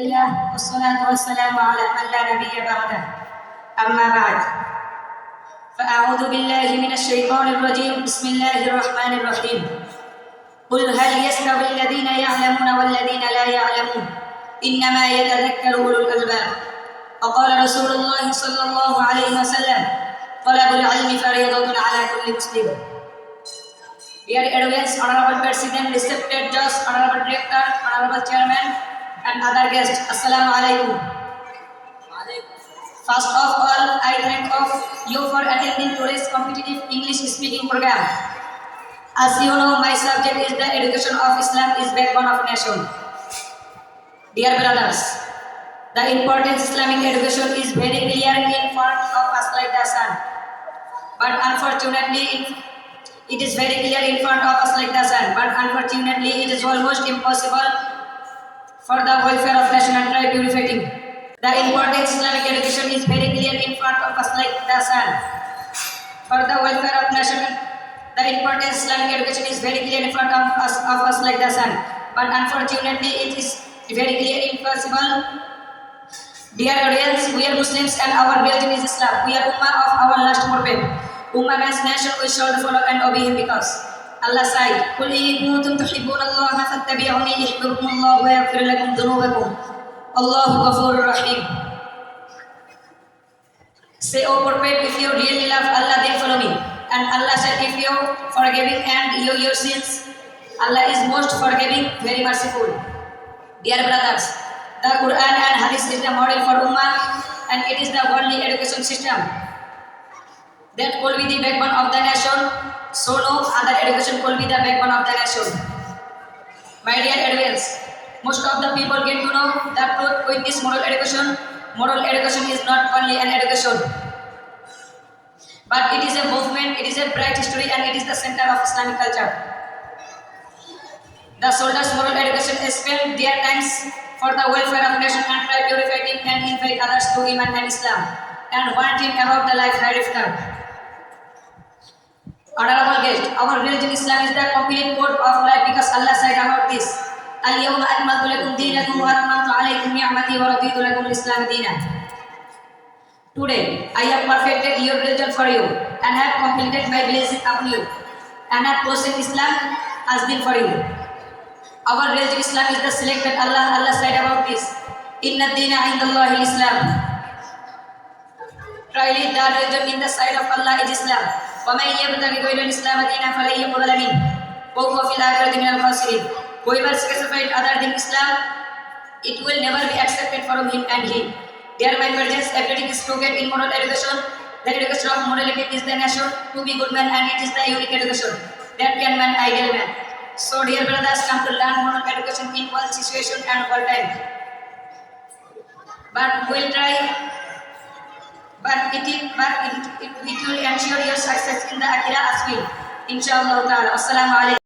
الله والصلاة والسلام على من لا نبي بعده. أما بعد فأعوذ بالله من الشيطان الرجيم. بسم الله الرحمن الرحيم. قل هل يستوي الذين يعلمون والذين لا يعلمون؟ إنما يتذكر أولو الألباب. وقال رسول الله صلى الله عليه وسلم طلب العلم فريضة على كل مسلم. Dear audience, Honorable President, respected Judge, Honorable Director, Honorable Chairman, and other guests, Assalamu alaikum. First of all, I thank of you for attending today's competitive English speaking program. As you know, my subject is the education of Islam is backbone of nation. Dear brothers, the importance of Islamic education is very clear in front of us like the sun. But unfortunately, it is very clear in front of us like the sun. But unfortunately, it is almost impossible for the welfare of nation and try purifying. The importance of Islamic education is very clear in front of us like the sun. For the welfare of nation, the importance of Islamic education is very clear in front of us, of us like the sun. But unfortunately, it is very clear impossible. Dear audience, we are Muslims and our religion is Islam. We are Ummah of our last prophet. Ummah means nation we should follow and obey him because Allah Sai cool in কুনতুম তুহিব্বুনাল্লাহ ফাত্তাবিউনি ইউহিব্বুকুমুল্লাহ ওয়া ইয়াগফির Say, O prophet, if you really love Allah, then follow me. And Allah said, if you forgiving and you your sins, Allah is most forgiving, very merciful. Dear brothers, the Quran and Hadith is the model for Ummah and it is the worldly education system. That will be the backbone of the nation. So no other education will be the backbone of the nation. My dear audience, most of the people get to know truth with this moral education. Moral education is not only an education, but it is a movement, it is a bright history, and it is the center of Islamic culture. The soldiers' moral education spend their times for the welfare of the nation and try purifying and invite others to Iman and Islam and warning about the life hereafter. Honorable guest, our religion Islam is the complete code of life because Allah said about this. اليوم أكملت لكم دينكم وأتممت عليكم نعمتي ورضيت لكم الإسلام دينا. Today, I have perfected your religion for you and have completed my blessing upon you and have chosen Islam has been for you. Our religion Islam is the selected Allah. Allah said about this. Inna dina indallahi Islam. Truly, the religion in the sight of Allah is Islam. ومن يبتغي غير الإسلام دينا فلن يقبل منه وهو في الآخرة من الخاسرين. Whoever specified other than Islam, it will never be accepted from him and him. Dear my brothers, everything is to get in moral education. The education of morality is the nation to be good man and it is the unique education that can man ideal man. So dear brothers, come to learn moral education in all situation and all time. But we'll try but it, it, but it, it, it will ensure your success in the Akira as well. Inshallah ta'ala. Assalamu alaikum.